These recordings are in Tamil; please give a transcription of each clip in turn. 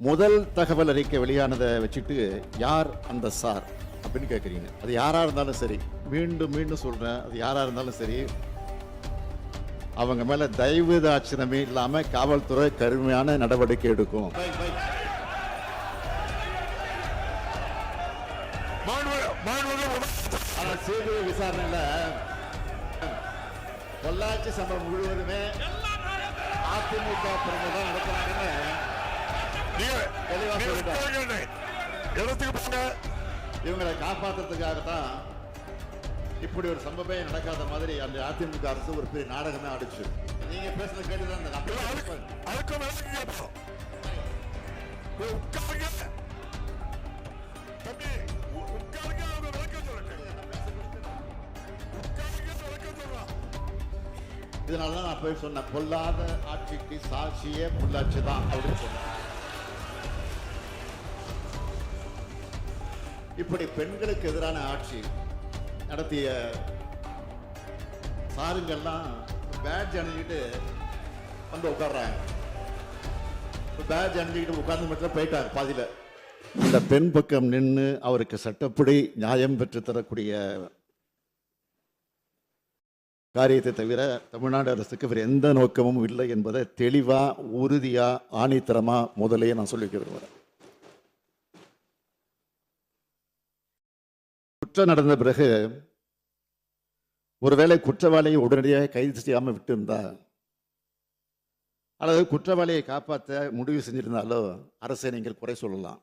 முதல் தகவல் அறிக்கை வெளியானதை வச்சுட்டு யார் அந்த சார் அப்படின்னு கேட்குறீங்க அது யாராக இருந்தாலும் சரி மீண்டும் மீண்டும் சொல்கிறேன் அது யாராக இருந்தாலும் சரி அவங்க மேலே தயவு தாட்சிணமே இல்லாமல் காவல்துறை கடுமையான நடவடிக்கை எடுக்கும். சிபிஐ விசாரணையில் பொள்ளாச்சி சம்பவம் முழுவதுமே அதிமுக பிரமுகர் நடத்துறாங்கன்னு நீங்க- தெளிவா நீங்க சொல்லிட்டேன். உட்காருங்க. இடத்துக்கு போங்க இவங்களை காப்பாற்றுறதுக்காக தான் இப்படி ஒரு சம்பவமே நடக்காத மாதிரி அந்த அதிமுக அரசு ஒரு பெரிய நாடகமே ஆடிச்சு. நீங்க பேசுறது கேட்டுதான் இதனால தான் நான் போய் சொன்னேன் பொல்லாத ஆட்சிக்கு சாட்சியே பொள்ளாச்சி தான் அப்படின்னு சொன்னேன். இப்படி பெண்களுக்கு எதிரான ஆட்சி நடத்திய சாருங்கள்லாம் பேட்ஜ் அணிஞ்சிட்டு வந்து உட்காடுறாங்க பேட்ஜ் அணிஞ்சிக்கிட்டு உட்கார்ந்து மட்டும் போயிட்டார் பாதியில். இந்த பெண் பக்கம் நின்று அவருக்கு சட்டப்படி நியாயம் பெற்று தரக்கூடிய காரியத்தை தவிர தமிழ்நாடு அரசுக்கு வேறு எந்த நோக்கமும் இல்லை என்பதை தெளிவாக உறுதியாக ஆணித்தரமாக முதலே நான் சொல்லி விரும்புகிறேன் குற்றம் நடந்த பிறகு ஒருவேளை குற்றவாளியை உடனடியாக கைது செய்யாமல் விட்டிருந்தா அல்லது குற்றவாளியை காப்பாற்ற முடிவு செஞ்சிருந்தாலோ அரசை நீங்கள் குறை சொல்லலாம்.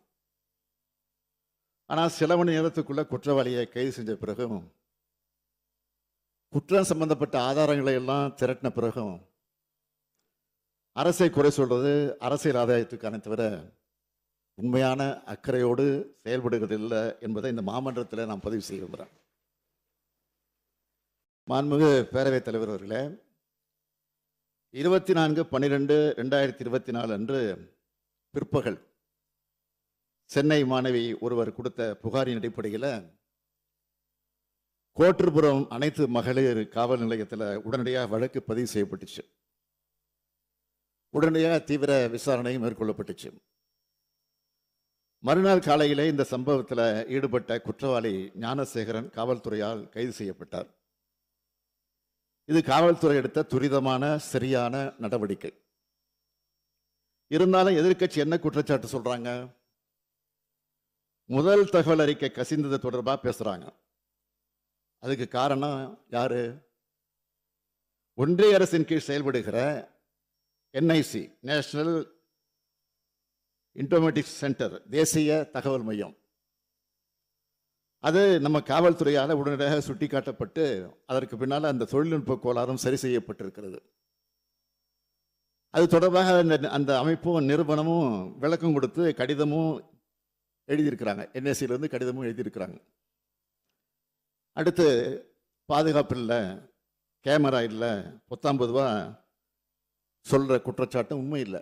ஆனால் சில மணி நேரத்துக்குள்ள குற்றவாளியை கைது செஞ்ச பிறகும் குற்றம் சம்பந்தப்பட்ட ஆதாரங்களை எல்லாம் திரட்டின பிறகும் அரசை குறை சொல்வது அரசியல் ஆதாயத்துக்கான தவிர உண்மையான அக்கறையோடு செயல்படுகிறதில்லை என்பதை இந்த மாமன்றத்தில் நான் பதிவு செய்ய விரும்புகிறேன் மாண்புமிகு பேரவைத் தலைவர் அவர்களே இருபத்தி நான்கு பன்னிரெண்டு ரெண்டாயிரத்தி இருபத்தி நாலு அன்று பிற்பகல் சென்னை மாணவி ஒருவர் கொடுத்த புகாரின் அடிப்படையில் கோட்டுப்புறம் அனைத்து மகளிர் காவல் நிலையத்தில் உடனடியாக வழக்கு பதிவு செய்யப்பட்டுச்சு. உடனடியாக தீவிர விசாரணை மேற்கொள்ளப்பட்டுச்சு. மறுநாள் காலையிலே இந்த சம்பவத்தில் ஈடுபட்ட குற்றவாளி ஞானசேகரன் காவல்துறையால் கைது செய்யப்பட்டார். இது காவல்துறை எடுத்த துரிதமான சரியான நடவடிக்கை. இருந்தாலும் எதிர்க்கட்சி என்ன குற்றச்சாட்டு சொல்றாங்க? முதல் தகவல் அறிக்கை கசிந்தது தொடர்பாக பேசுறாங்க. அதுக்கு காரணம் யாரு? ஒன்றிய அரசின் கீழ் செயல்படுகிற என்ஐசி நேஷனல் இன்டர்மேட்டிக் சென்டர் தேசிய தகவல் மையம். அது நம்ம காவல்துறையால் உடனடியாக சுட்டிக்காட்டப்பட்டு அதற்கு பின்னால் அந்த தொழில்நுட்ப கோளாறும் சரி செய்யப்பட்டிருக்கிறது. அது தொடர்பாக அந்த அந்த அமைப்பும் நிறுவனமும் விளக்கம் கொடுத்து கடிதமும் எழுதியிருக்கிறாங்க. என்எஸ்சியிலேருந்து கடிதமும் எழுதியிருக்கிறாங்க. அடுத்து பாதுகாப்பு இல்லை கேமரா இல்லை பொத்தாம்பதுவா சொல்கிற குற்றச்சாட்டும் உண்மை இல்லை.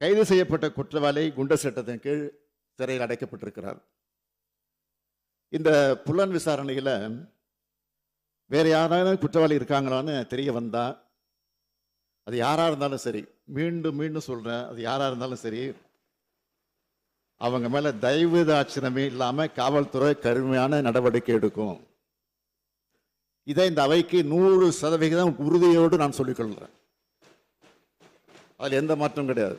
கைது செய்யப்பட்ட குற்றவாளி குண்டர் சட்டத்தின் கீழ் சிறையில் அடைக்கப்பட்டிருக்கிறார். இந்த புலன் விசாரணையில் வேறு யாராவது குற்றவாளி இருக்காங்களான்னு தெரிய வந்தால் அது யாராக இருந்தாலும் சரி மீண்டும் மீண்டும் சொல்கிறேன் அது யாராக இருந்தாலும் சரி அவங்க மேலே தயவு தாட்சிணமே இல்லாமல் காவல்துறை கடுமையான நடவடிக்கை எடுக்கும். இதை இந்த அவைக்கு நூறு சதவிகிதம் உறுதியோடு நான் சொல்லிக்கொள்கிறேன் அதில் எந்த மாற்றம் கிடையாது.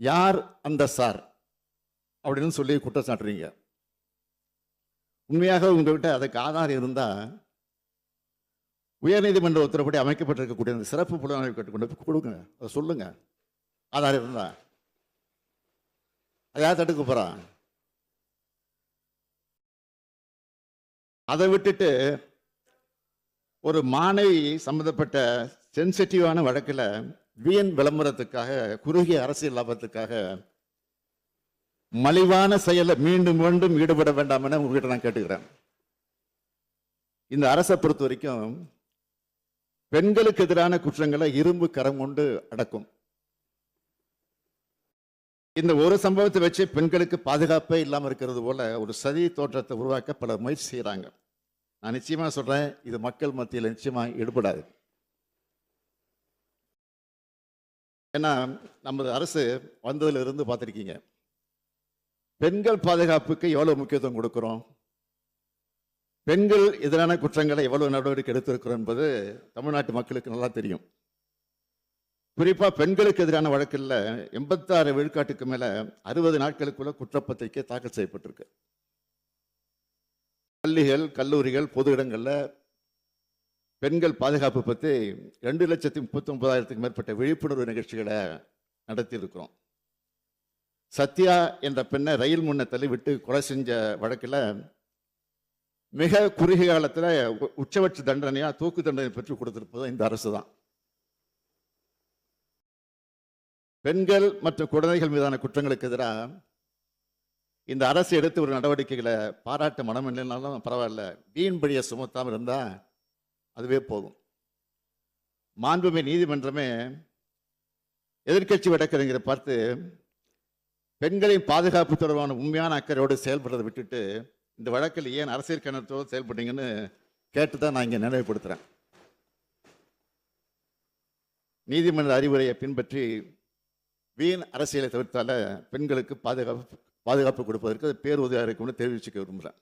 யார் அந்த சார்? அப்படின்னு சொல்லி குற்றம் சாட்டுறீங்க. உண்மையாக உங்கள்கிட்ட அதுக்கு ஆதாரம் இருந்தால் உயர்நீதிமன்ற உத்தரப்படி அமைக்கப்பட்டிருக்கக்கூடிய அந்த சிறப்பு புலனாய்வு கட்டு கொண்டு கொடுங்க. அதை சொல்லுங்க. ஆதாரம் இருந்தா. அதை யார் தடுக்க போகிறான் அதை விட்டுட்டு ஒரு மாணவி சம்பந்தப்பட்ட சென்சிட்டிவான வழக்கில் வீண் விளம்பரத்துக்காக குறுகிய அரசியல் லாபத்துக்காக மலிவான செயலை மீண்டும் மீண்டும் ஈடுபட வேண்டாம் என உங்ககிட்ட நான் கேட்டுக்கிறேன். இந்த அரசை பொறுத்த வரைக்கும் பெண்களுக்கு எதிரான குற்றங்களை இரும்பு கரம் கொண்டு அடக்கும். இந்த ஒரு சம்பவத்தை வச்சு பெண்களுக்கு பாதுகாப்பே இல்லாமல் இருக்கிறது போல ஒரு சதி தோற்றத்தை உருவாக்க பல முயற்சி செய்கிறாங்க நான் நிச்சயமா சொல்றேன் இது மக்கள் மத்தியில் நிச்சயமா ஈடுபடாது. ஏன்னா நமது அரசு வந்ததிலிருந்து பார்த்துருக்கீங்க. பெண்கள் பாதுகாப்புக்கு எவ்வளோ முக்கியத்துவம் கொடுக்குறோம்? பெண்கள் எதிரான குற்றங்களை எவ்வளவு நடவடிக்கை எடுத்திருக்கிறோம் என்பது தமிழ்நாட்டு மக்களுக்கு நல்லா தெரியும். குறிப்பாக பெண்களுக்கு எதிரான வழக்கில் எண்பத்தாறு விழுக்காட்டுக்கு மேலே அறுபது நாட்களுக்குள்ள குற்றப்பத்திரிக்கை தாக்கல் செய்யப்பட்டிருக்கு. பள்ளிகள் கல்லூரிகள் பொது இடங்களில் பெண்கள் பாதுகாப்பு பற்றி ரெண்டு லட்சத்தி முப்பத்தி ஒன்பதாயிரத்துக்கு மேற்பட்ட விழிப்புணர்வு நிகழ்ச்சிகளை நடத்தியிருக்கிறோம். சத்யா என்ற பெண்ணை ரயில் முன்ன தள்ளி விட்டு கொலை செஞ்ச வழக்கில் மிக குறுகிய காலத்தில் உச்சபட்ச தண்டனையாக தூக்கு தண்டனை பெற்று கொடுத்திருப்பது இந்த அரசு தான் பெண்கள் மற்றும் குழந்தைகள் மீதான குற்றங்களுக்கு எதிராக இந்த அரசு எடுத்து ஒரு நடவடிக்கைகளை பாராட்ட மனம் இல்லைனாலும் பரவாயில்ல. வீண் பழியை சுமத்தாமல் இருந்தால் அதுவே போதும். மாண்புமை நீதிமன்றமே எதிர்க்கட்சி வழக்கறிஞரை பார்த்து பெண்களின் பாதுகாப்பு தொடர்பான உண்மையான அக்கறையோடு செயல்படுறதை விட்டுட்டு இந்த வழக்கில் ஏன் அரசியல் கணத்தோடு செயல்பட்டீங்கன்னு கேட்டு தான் நான் இங்கே நினைவுபடுத்துகிறேன் நீதிமன்ற அறிவுரையை பின்பற்றி வீண் அரசியலை தவிர்த்தால பெண்களுக்கு பாதுகாப்பு பாதுகாப்பு கொடுப்பதற்கு அது பேருதவியாக இருக்கும்னு தெரிவிச்சுக்க விரும்புகிறேன்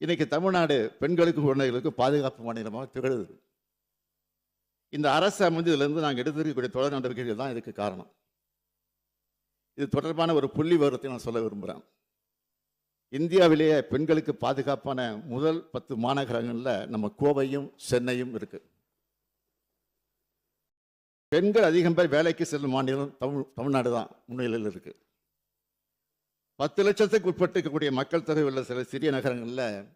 இன்றைக்கி தமிழ்நாடு பெண்களுக்கு குழந்தைகளுக்கு பாதுகாப்பு மாநிலமாக திகழுது. இந்த அரசு அமைந்ததிலிருந்து நாங்கள் எடுத்திருக்கக்கூடிய தொடர் நடவடிக்கைகள் தான் இதுக்கு காரணம். இது தொடர்பான ஒரு புள்ளி விவரத்தை நான் சொல்ல விரும்புகிறேன் இந்தியாவிலேயே பெண்களுக்கு பாதுகாப்பான முதல் பத்து மாநகரங்களில் நம்ம கோவையும் சென்னையும் இருக்குது பெண்கள் அதிகம் பேர் வேலைக்கு செல்லும் மாநிலம் தமிழ் தமிழ்நாடு தான் முன்னிலையில் இருக்குது பத்து லட்சத்துக்கு உட்பட்டிருக்கக்கூடிய மக்கள் தொகை உள்ள சில சிறிய நகரங்களில்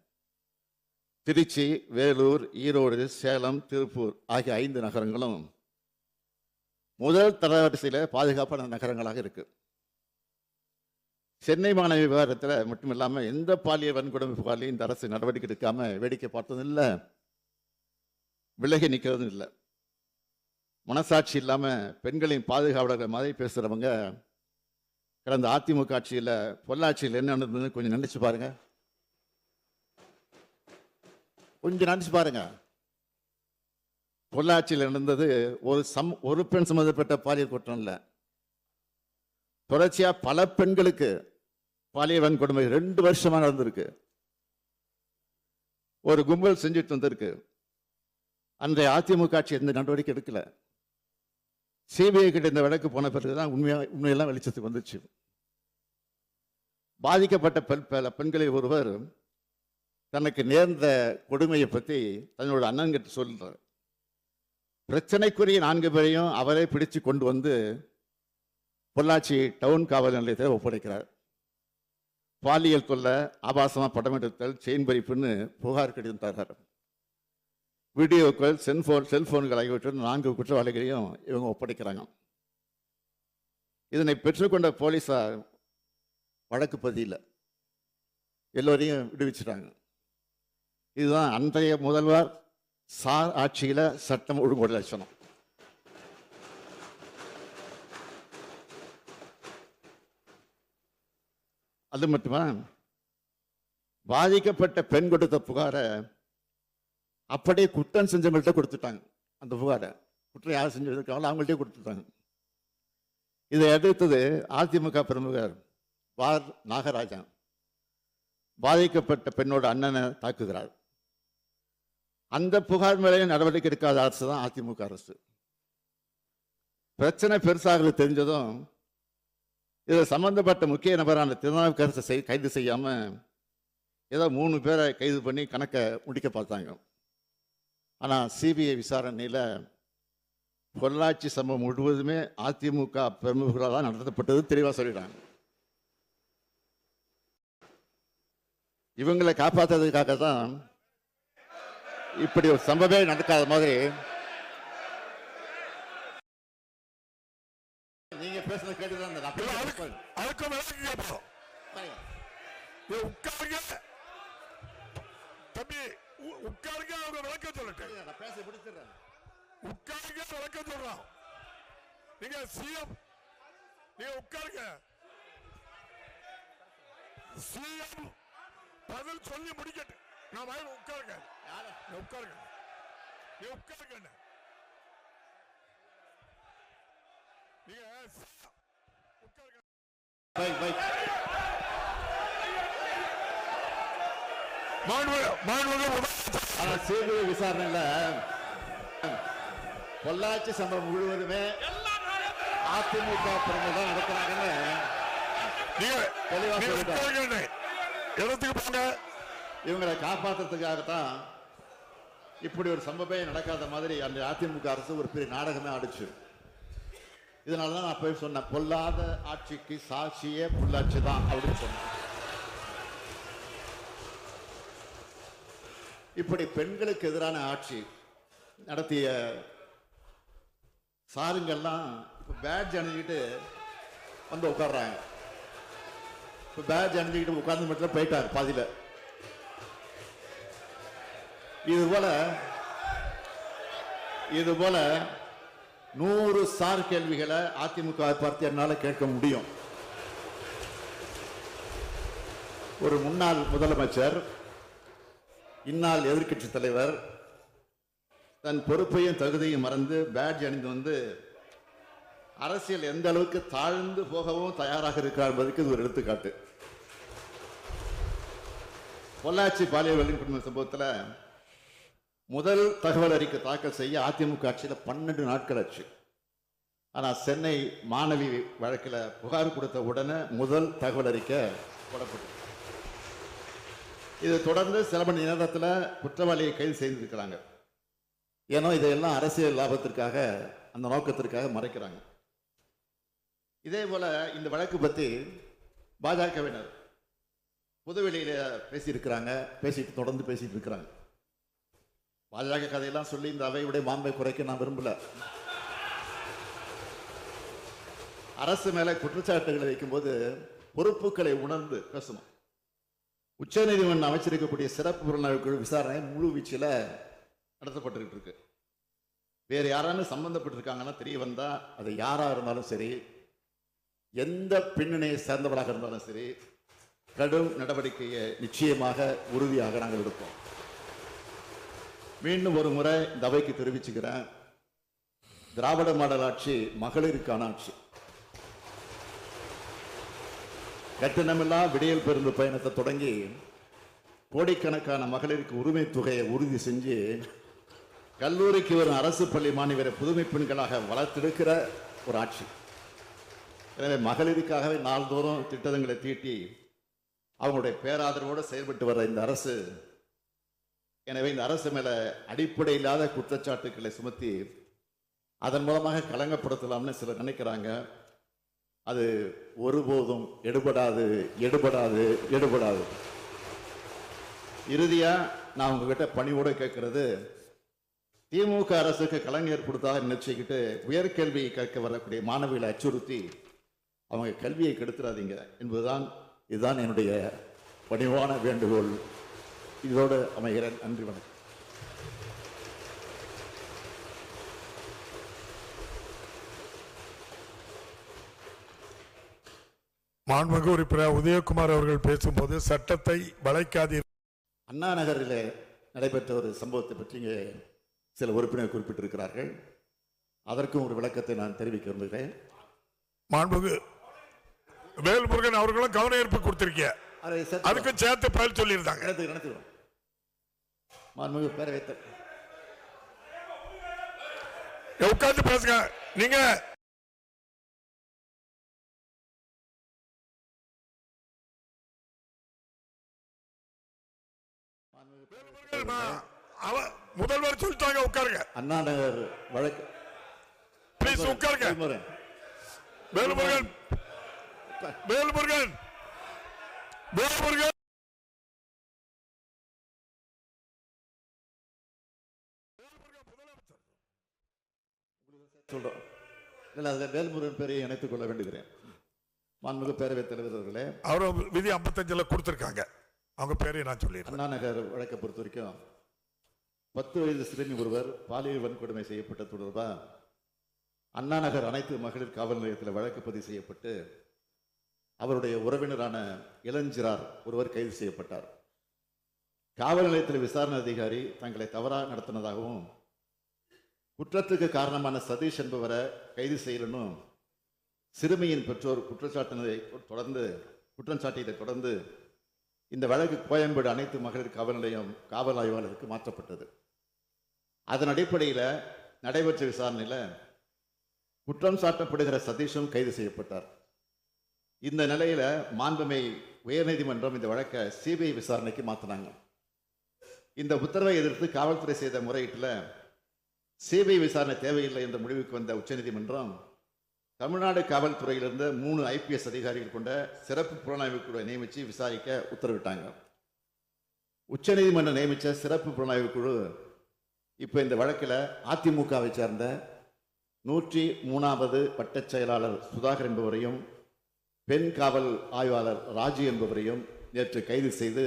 திருச்சி வேலூர் ஈரோடு சேலம் திருப்பூர் ஆகிய ஐந்து நகரங்களும் முதல் தரவரிசையில் பாதுகாப்பான நகரங்களாக இருக்கு. சென்னை மாணவி விவகாரத்தில் மட்டும் இல்லாமல் எந்த பாலியல் வன்கொடுமை புகார்லையும் இந்த அரசு நடவடிக்கை எடுக்காம வேடிக்கை பார்த்ததும் இல்லை. விலகி நிற்கிறதும் இல்லை. மனசாட்சி இல்லாமல் பெண்களின் பாதுகாவலர்கள் மாதிரி பேசுகிறவங்க கடந்த அதிமுக ஆட்சியில் பொள்ளாச்சியில் என்ன நடந்ததுன்னு கொஞ்சம் நினைச்சு பாருங்க. கொஞ்சம் நினைச்சு பாருங்க. பொள்ளாச்சியில் நடந்தது ஒரு சம் ஒரு பெண் சம்மந்தப்பட்ட பாலியல் குற்றம் இல்லை. தொடர்ச்சியாக பல பெண்களுக்கு பாலியல் வன்கொடுமை ரெண்டு வருஷமாக நடந்திருக்கு. ஒரு கும்பல் செஞ்சுட்டு வந்திருக்கு. அன்றைய அதிமுக ஆட்சி எந்த நடவடிக்கை எடுக்கல. சிபிஐ கிட்ட இந்த வழக்கு போன பிறகு தான் உண்மையாக உண்மையெல்லாம் வெளிச்சத்துக்கு வந்துச்சு. பாதிக்கப்பட்ட பெண் பல பெண்களில் ஒருவர் தனக்கு நேர்ந்த கொடுமையை பற்றி தன்னோட அண்ணன்கிட்ட சொல்கிறார் பிரச்சனைக்குரிய நான்கு பேரையும் அவரே பிடிச்சு கொண்டு வந்து பொள்ளாச்சி டவுன் காவல் நிலையத்தில் ஒப்படைக்கிறார். பாலியல் தொல்லை ஆபாசமாக படம் எடுத்தல் செயின் பறிப்புன்னு புகார் கடிதம் தர்றார் வீடியோக்கள் செல்ஃபோன் செல்போன்கள் ஆகியவற்றில் நான்கு குற்றவாளிகளையும் இவங்க ஒப்படைக்கிறாங்க. இதனை பெற்றுக்கொண்ட போலீஸார் வழக்கு பதியில் எல்லோரையும் விடுவிச்சிட்டாங்க. இதுதான் அன்றைய முதல்வர் சார் ஆட்சியில் சட்டம் ஒழுங்குமுறை லட்சணம். அது மட்டுமா? பாதிக்கப்பட்ட பெண் கொடுத்த புகாரை அப்படியே குற்றம் செஞ்சவங்கள்ட்ட கொடுத்துட்டாங்க. அந்த புகாரை. குற்றம் யார் செஞ்சிருக்காங்களோ அவங்கள்ட்டே கொடுத்துட்டாங்க. இதை எதிர்த்தது அதிமுக பிரமுகர் வார் நாகராஜன் பாதிக்கப்பட்ட பெண்ணோட அண்ணனை தாக்குகிறார். அந்த புகார் மேலேயும் நடவடிக்கை எடுக்காத அரசு தான் அதிமுக அரசு. பிரச்சனை பெருசாகிறது தெரிஞ்சதும் இதில் சம்பந்தப்பட்ட முக்கிய நபரான திருநாவுக்கரசை செய் கைது செய்யாமல் ஏதோ மூணு பேரை கைது பண்ணி கணக்கை முடிக்க பார்த்தாங்க. ஆனால் சிபிஐ விசாரணையில் பொள்ளாச்சி சம்பவம் முழுவதுமே அதிமுக பிரமுகர்களால் தான் நடத்தப்பட்டது தெளிவாக சொல்லிடுறாங்க இவங்களை காப்பாற்றுறதுக்காக தான் இப்படி ஒரு சம்பவமே நடக்காத மாதிரி நீங்க பேசுறது கேட்டுதான் தம்பி உட்காருங்க அவங்க விளக்கம் சொல்லட்டும். நான் பேச முடிச்சிடுறேன். உட்காருங்க விளக்கம் சொல்றான். நீங்க சிஎம் நீங்க உட்காருங்க. சிஎம் பதில் சொல்லி முடிக்கட்டு. நான் வாங்க உட்காருங்க. உட்காருங்க. நீ உட்காருங்க நீங்க உட்காருங்க பை பை மாண்பு மாண்புமிகு முதலமைச்சர் ஆனா சிபிஐ விசாரணையில பொள்ளாச்சி சம்பவம் முழுவதுமே அதிமுக பிரமுகர் நீங்க தெளிவா போங்க? இவங்களை காப்பாத்துறதுக்காகத்தான் இப்படி ஒரு சம்பவமே நடக்காத மாதிரி அந்த அதிமுக அரசு ஒரு பெரிய நாடகமே ஆடிச்சு. இதனால தான் நான் போய் சொன்னேன் பொல்லாத ஆட்சிக்கு சாட்சியே பொள்ளாச்சி தான் அப்படின்னு சொன்னேன். இப்படி பெண்களுக்கு எதிரான ஆட்சி நடத்திய சாருங்கள்லாம் இப்போ பேட்ஜ் அணிஞ்சிக்கிட்டு வந்து உட்கார்றாங்க. இப்போ பேட்ஜ் அணிஞ்சிக்கிட்டு உட்கார்ந்து மட்டும் போயிட்டார் பாதியில். இது போல இது போல நூறு சார் கேள்விகளை அதிமுக பார்த்து என்னால் கேட்க முடியும். ஒரு முன்னாள் முதலமைச்சர் இந்நாள் எதிர்க்கட்சி தலைவர் தன் பொறுப்பையும் தகுதியும் மறந்து பேட்ஜ் அணிந்து வந்து அரசியல் எந்த அளவுக்கு தாழ்ந்து போகவும் தயாராக இருக்கிறார் என்பதற்கு இது ஒரு எடுத்துக்காட்டு. பொள்ளாச்சி பாலியல் வல்லுநர் சம்பவத்தில் முதல் தகவல் அறிக்கை தாக்கல் செய்ய அதிமுக ஆட்சியில் பன்னெண்டு நாட்கள் ஆச்சு. ஆனால் சென்னை மாணவி வழக்கில் புகார் கொடுத்த உடனே முதல் தகவல் அறிக்கை போடப்பட்டது. இது தொடர்ந்து சில மணி நேரத்தில் குற்றவாளியை கைது செய்திருக்கிறாங்க. ஏன்னா இதையெல்லாம் அரசியல் லாபத்திற்காக அந்த நோக்கத்திற்காக மறைக்கிறாங்க. இதே போல இந்த வழக்கு பற்றி பாஜகவினர் புதுவெளியில பேசியிருக்கிறாங்க பேசிட்டு தொடர்ந்து பேசிட்டு இருக்கிறாங்க பாஜக கதையெல்லாம் சொல்லி இந்த அவையுடைய மாண்பை குறைக்க நான் விரும்பல. அரசு மேலே குற்றச்சாட்டுகளை வைக்கும்போது பொறுப்புகளை உணர்ந்து பேசணும். உச்சநீதிமன்றம் அமைச்சிருக்கக்கூடிய சிறப்பு புறநாள் குழு விசாரணை முழு வீச்சில் நடத்தப்பட்டுக்கிட்டு இருக்கு. வேறு யாராலும் சம்பந்தப்பட்டிருக்காங்கன்னா தெரிய வந்தால் அது யாராக இருந்தாலும் சரி எந்த பின்னணியை சேர்ந்தவராக இருந்தாலும் சரி கடும் நடவடிக்கையை நிச்சயமாக உறுதியாக நாங்கள் எடுப்போம். மீண்டும் ஒரு முறை இந்த அவைக்கு தெரிவிச்சுக்கிறேன். திராவிட மாடல் ஆட்சி மகளிருக்கான ஆட்சி. கட்டணமில்லா விடியல் பெருந்து பயணத்தை தொடங்கி கோடிக்கணக்கான மகளிருக்கு உரிமை தொகையை உறுதி செஞ்சு கல்லூரிக்கு வரும் அரசு பள்ளி மாணவரை புதுமை பெண்களாக வளர்த்தெடுக்கிற ஒரு ஆட்சி. எனவே மகளிருக்காகவே நாள்தோறும் திட்டங்களை தீட்டி அவங்களுடைய பேராதரவோடு செயல்பட்டு வர்ற இந்த அரசு எனவே இந்த அரசு மேலே அடிப்படை இல்லாத குற்றச்சாட்டுக்களை சுமத்தி அதன் மூலமாக களங்கப்படுத்தலாம்னு சிலர் நினைக்கிறாங்க. அது ஒருபோதும் எடுபடாது எடுபடாது எடுபடாது. இறுதியாக நான் உங்ககிட்ட பணிவோட கேட்கறது திமுக அரசுக்கு கலைஞர் கொடுத்ததாக நினைச்சுக்கிட்டு உயர்கல்வியை கற்க வரக்கூடிய மாணவிகளை அச்சுறுத்தி அவங்க கல்வியை கெடுத்துறாதீங்க என்பதுதான் இதுதான் என்னுடைய பணிவான வேண்டுகோள். இதோடு அமைகிறேன். நன்றி வணக்கம். மாண்புமிகு உறுப்பினர் உதயகுமார் அவர்கள் பேசும்போது சட்டத்தை வளைக்காதீர் அண்ணா நகரில் நடைபெற்ற ஒரு சம்பவத்தை பற்றி இங்கே சில உறுப்பினர் குறிப்பிட்டிருக்கிறார்கள். அதற்கும் ஒரு விளக்கத்தை நான் தெரிவிக்க விரும்புகிறேன். மாண்புமிகு வேல்முருகன் அவர்களும் கவன ஈர்ப்பு கொடுத்திருக்கீங்க அதுக்கும் சேர்த்து பதில் சொல்லியிருந்தாங்க. நடத்து நடத்துகிறோம் மாண்புமிகு பேரவைத்த உட்கார்ந்து பேசுங்க. நீங்க வாங்க உட்காருங்க. அண்ணா நகர் வழக்கு. ப்ளீஸ் உட்காருங்க. வேல்முருகன். வேலுமுருகன். வேலுமுருகன். வேலுமுருகன். சொல்றோம். இல்லை அதில் வேல்முருகன் பேரையை இணைத்துக் கொள்ள வேண்டுகிறேன் மாண்புமிகு பேரவைத் தலைவர் அவர்களே அவர் விதி 55 கொடுத்திருக்காங்க. அவங்க பேரையும் நான் சொல்லிடுறேன். அண்ணா நகர் வழக்கை பொறுத்த வரைக்கும் பத்து வயது சிறுமி ஒருவர் பாலியல் வன்கொடுமை செய்யப்பட்ட தொடர்பா அண்ணா நகர் அனைத்து மகளிர் காவல் நிலையத்தில் வழக்கு பதிவு செய்யப்பட்டு அவருடைய உறவினரான இளஞ்சிறார் ஒருவர் கைது செய்யப்பட்டார். காவல் நிலையத்தில் விசாரணை அதிகாரி தங்களை தவறாக நடத்தினதாகவும் குற்றத்துக்கு காரணமான சதீஷ் என்பவரை கைது செய்யலனும் சிறுமியின் பெற்றோர் குற்றச்சாட்டினதை தொடர்ந்து குற்றம் சாட்டியதை தொடர்ந்து இந்த வழக்கு கோயம்பேடு அனைத்து மகளிர் காவல் நிலையம் காவல் ஆய்வாளருக்கு மாற்றப்பட்டது. அதன் அடிப்படையில் நடைபெற்ற விசாரணையில் குற்றம் சாட்டப்படுகிற சதீஷும் கைது செய்யப்பட்டார். இந்த நிலையில் மாண்புமை உயர்நீதிமன்றம் இந்த வழக்கை சிபிஐ விசாரணைக்கு மாற்றினாங்க இந்த உத்தரவை எதிர்த்து காவல்துறை செய்த முறையீட்டில் சிபிஐ விசாரணை தேவையில்லை என்ற முடிவுக்கு வந்த உச்சநீதிமன்றம் தமிழ்நாடு காவல்துறையிலிருந்து மூணு ஐபிஎஸ் அதிகாரிகள் கொண்ட சிறப்பு புலனாய்வு குழுவை நியமித்து விசாரிக்க உத்தரவிட்டாங்க. உச்சநீதிமன்றம் நியமித்த சிறப்பு புலனாய்வு குழு இப்போ இந்த வழக்கில் அதிமுகவை சேர்ந்த நூற்றி மூணாவது வட்டச் செயலாளர் சுதாகர் என்பவரையும் பெண் காவல் ஆய்வாளர் ராஜு என்பவரையும் நேற்று கைது செய்து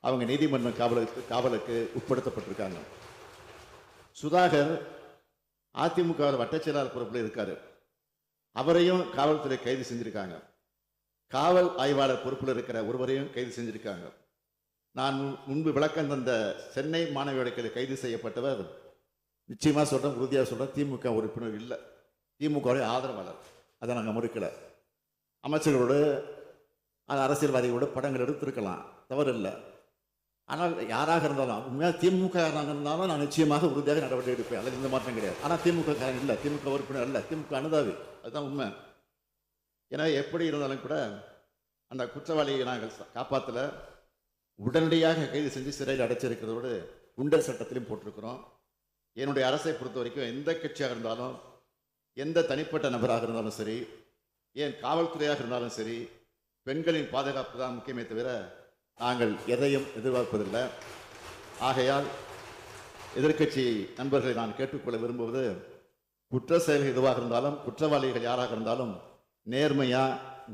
அவங்க நீதிமன்ற காவலுக்கு காவலுக்கு உட்படுத்தப்பட்டிருக்காங்க. சுதாகர் அதிமுக வட்டச் செயலாளர் பொறுப்பில் இருக்காரு. அவரையும் காவல்துறை கைது செஞ்சிருக்காங்க. காவல் ஆய்வாளர் பொறுப்பில் இருக்கிற ஒருவரையும் கைது செஞ்சிருக்காங்க. நான் முன்பு விளக்கம் தந்த சென்னை மாணவியோட கைது செய்யப்பட்டவர் நிச்சயமாக சொல்கிறேன் உறுதியாக சொல்கிறேன் திமுக உறுப்பினர் இல்லை. திமுகவுடைய ஆதரவாளர். அதை நாங்கள் மறுக்கலை. அமைச்சர்களோடு அரசியல்வாதிகளோடு படங்கள் எடுத்திருக்கலாம். தவறு இல்லை. ஆனால் யாராக இருந்தாலும் உண்மையாக திமுக காரனாக இருந்தாலும் நான் நிச்சயமாக உறுதியாக நடவடிக்கை எடுப்பேன். அதில் எந்த மாற்றம் கிடையாது. ஆனால் திமுக காரன் இல்லை திமுக உறுப்பினர் இல்லை திமுக அனுதாவி அதுதான் உண்மை. ஏன்னா எப்படி இருந்தாலும் கூட அந்த குற்றவாளியை நாங்கள் காப்பாற்றல உடனடியாக கைது செஞ்சு சிறையில் அடைச்சிருக்கிறதோடு உண்டல் சட்டத்திலையும் போட்டிருக்கிறோம். என்னுடைய அரசை பொறுத்த வரைக்கும் எந்த கட்சியாக இருந்தாலும் எந்த தனிப்பட்ட நபராக இருந்தாலும் சரி ஏன் காவல்துறையாக இருந்தாலும் சரி பெண்களின் பாதுகாப்பு தான் முக்கியமே தவிர நாங்கள் எதையும் எதிர்பார்ப்பதில்லை. ஆகையால் எதிர்க்கட்சி நண்பர்களை நான் கேட்டுக்கொள்ள விரும்புவது குற்ற செயல்கள் எதுவாக இருந்தாலும் குற்றவாளிகள் யாராக இருந்தாலும் நேர்மையா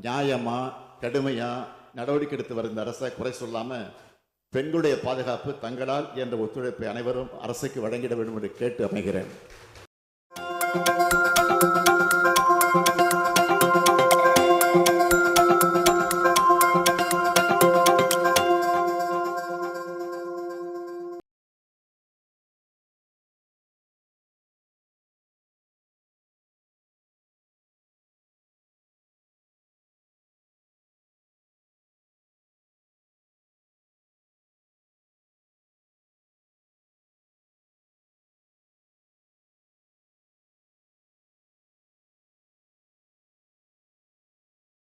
நியாயமா கடுமையா நடவடிக்கை எடுத்து வருகின்ற அரசை குறை சொல்லாமல் பெண்களுடைய பாதுகாப்பு தங்களால் என்ற ஒத்துழைப்பை அனைவரும் அரசுக்கு வழங்கிட வேண்டும் என்று கேட்டு அமைகிறேன்.